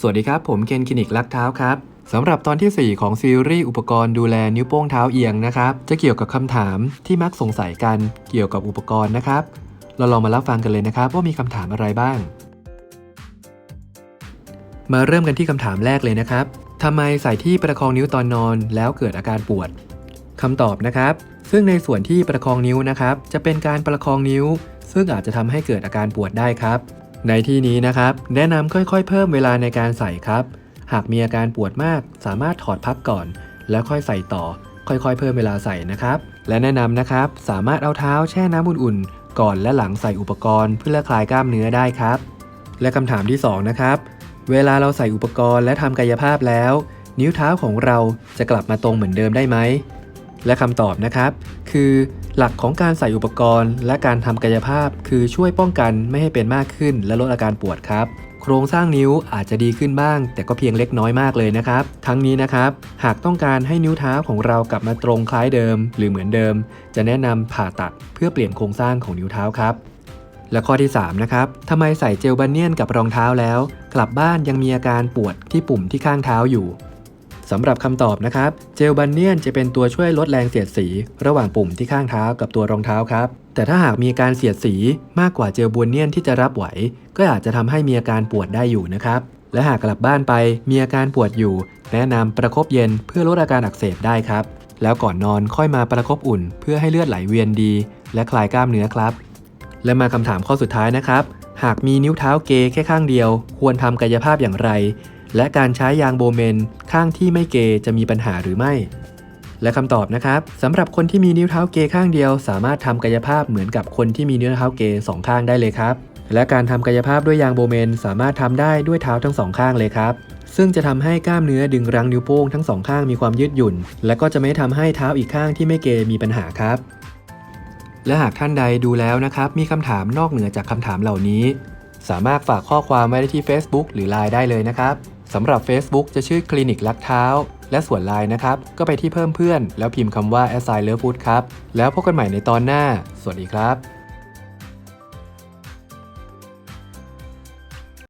สวัสดีครับ ผมเคนคลินิกลักเท้าครับสำหรับตอนที่ 4 ของซีรีส์อุปกรณ์ดูแลนิ้วโป้งเท้าเอียงนะครับ จะเกี่ยวกับคำถามที่มักสงสัยกันเกี่ยวกับอุปกรณ์นะครับ เราลองมารับฟังกันเลยนะครับ ว่ามีคำถามอะไรบ้าง มาเริ่มกันที่คำถามแรกเลยนะครับทำไมใส่ที่ประคองนิ้วตอนนอนแล้วเกิดอาการปวดคำตอบนะครับ ซึ่งในส่วนที่ประคองนิ้วนะครับ จะเป็นการประคองนิ้ว ซึ่งอาจจะทำให้เกิดอาการปวดได้ครับ ในที่นี้นะครับ แนะนำค่อยๆ เพิ่มเวลาในการใส่ครับ หากมีอาการปวดมาก สามารถถอดพับก่อน แล้วค่อยใส่ต่อ ค่อยๆ เพิ่มเวลาใส่นะครับ และแนะนำนะครับ สามารถเอาเท้าแช่น้ำอุ่นๆ ก่อนและหลังใส่อุปกรณ์เพื่อคลายกล้ามเนื้อได้ครับ และคำถามที่สองนะครับ เวลาเราใส่อุปกรณ์และทำกายภาพแล้ว นิ้วเท้าของเราจะกลับมาตรงเหมือนเดิมได้ไหม และคำตอบนะครับ คือหลักของการใส่อุปกรณ์ และการทำกายภาพ คือช่วยป้องกันไม่ให้เป็นมากขึ้น และลดอาการปวดครับโครงสร้างนิ้วอาจจะดีขึ้นบ้าง แต่ก็เพียงเล็กน้อยมากเลยนะครับ ทั้งนี้นะครับ หากต้องการให้นิ้วเท้าของเรากลับมาตรงคล้ายเดิม หรือเหมือนเดิม จะแนะนำผ่าตัดเพื่อเปลี่ยนโครงสร้างของนิ้วเท้าครับ และข้อที่ 3 นะครับทำไมใส่เจลบันเนียนกับรองเท้าแล้ว กลับบ้านยังมีอาการปวดที่ปุ่มที่ข้างเท้าอยู่ สำหรับคำตอบนะครับ เจลบันเนียนจะเป็นตัวช่วยลดแรงเสียดสี ระหว่างปุ่มที่ข้างเท้ากับตัวรองเท้าครับ แต่ถ้าหากมีการเสียดสีมากกว่าเจลบันเนียนที่จะรับไหว ก็อาจจะทำให้มีอาการปวดได้อยู่นะครับ และหากกลับบ้านไปมีอาการปวดอยู่ แนะนำประคบเย็นเพื่อลดอาการอักเสบได้ครับ แล้วก่อนนอนค่อยมาประคบอุ่น เพื่อให้เลือดไหลเวียนดี และคลายกล้ามเนื้อครับ และมาคำถามข้อสุดท้ายนะครับหากมีนิ้วเท้าเกแค่ข้างเดียว ควรทำกายภาพอย่างไร และการใช้ยางโบเมนข้างที่ไม่เกจะมีปัญหาหรือไม่ และคำตอบนะครับสำหรับคนที่มีนิ้วเท้าเกข้างเดียว สามารถทำกายภาพเหมือนกับคนที่มีนิ้วเท้าเกสองข้างได้เลยครับ และการทำกายภาพด้วยยางโบเมน สามารถทำได้ด้วยเท้าทั้งสองข้างเลยครับซึ่งจะทำให้กล้ามเนื้อดึงรั้งนิ้วโป้งทั้งสองข้างมีความยืดหยุ่น และก็จะไม่ทำให้เท้าอีกข้างที่ไม่เกมีปัญหาครับ และหากท่านใดดูแล้วนะครับ มีคำถามนอกเหนือจากคำถามเหล่านี้ สามารถฝากข้อความไว้ได้ที่ Facebook หรือ Line ได้เลยนะครับสำหรับ Facebook จะชื่อคลินิกลักเท้า และส่วน Line นะครับ ก็ไปที่เพิ่มเพื่อน แล้วพิมพ์คำว่า a s s i g n Love Food ครับ แล้วพบกันใหม่ในตอนหน้า สวัสดีครับ